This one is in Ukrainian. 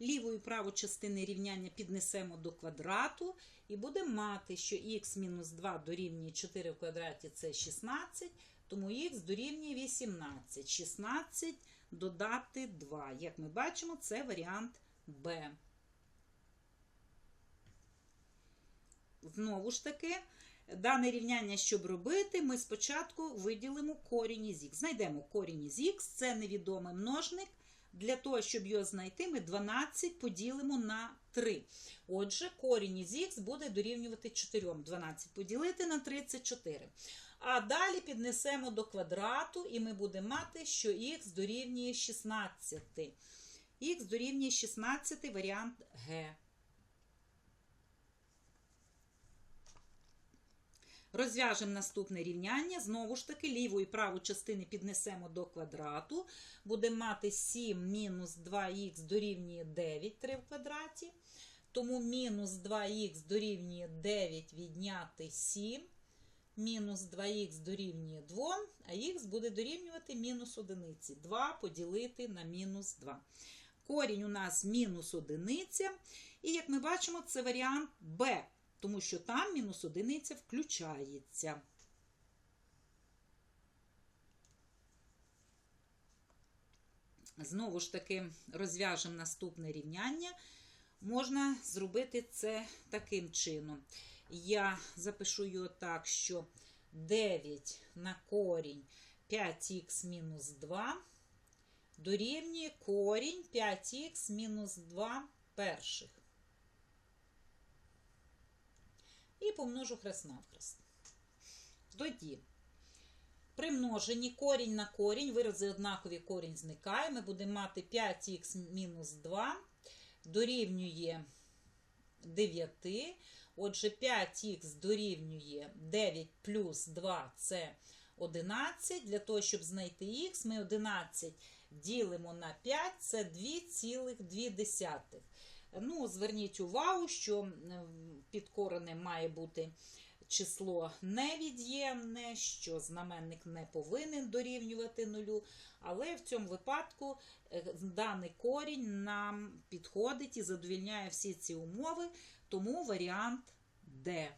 ліву і праву частини рівняння піднесемо до квадрату і будемо мати, що х мінус 2 дорівнює 4 в квадраті це 16, тому х дорівнює 18. 16 додати 2. Як ми бачимо, це варіант Б. Знову ж таки, дане рівняння, щоб робити, ми спочатку виділимо корінь із х. Знайдемо корінь із х, це невідомий множник. Для того, щоб його знайти, ми 12 поділимо на 3. Отже, корінь із х буде дорівнювати 4. 12 поділити на 34. А далі піднесемо до квадрату, і ми будемо мати, що х дорівнює 16. Х дорівнює 16 варіант Г. Розв'яжемо наступне рівняння. Знову ж таки, ліву і праву частини піднесемо до квадрату. Будемо мати 7 мінус 2х дорівнює 9 3 в квадраті. Тому мінус 2х дорівнює 9 відняти 7. Мінус 2х дорівнює 2, а х буде дорівнювати мінус 1. 2 поділити на мінус 2. Корінь у нас мінус 1. І, як ми бачимо, це варіант Б тому що там мінус одиниця включається. Знову ж таки, розв'яжемо наступне рівняння. Можна зробити це таким чином. Я запишу його так, що 9 на корінь 5х мінус 2 дорівнює корінь 5х мінус 2 перших. І помножу хрест навхрест. Тоді, при множенні корінь на корінь, вирази однакові корінь зникає. Ми будемо мати 5х мінус 2 дорівнює 9. Отже, 5х дорівнює 9 плюс 2 це 11. Для того, щоб знайти х, ми 11 ділимо на 5, це 2,2. Ну, Зверніть увагу, що під коренем має бути число невід'ємне, що знаменник не повинен дорівнювати нулю. Але в цьому випадку е, даний корінь нам підходить і задовільняє всі ці умови, тому варіант Д.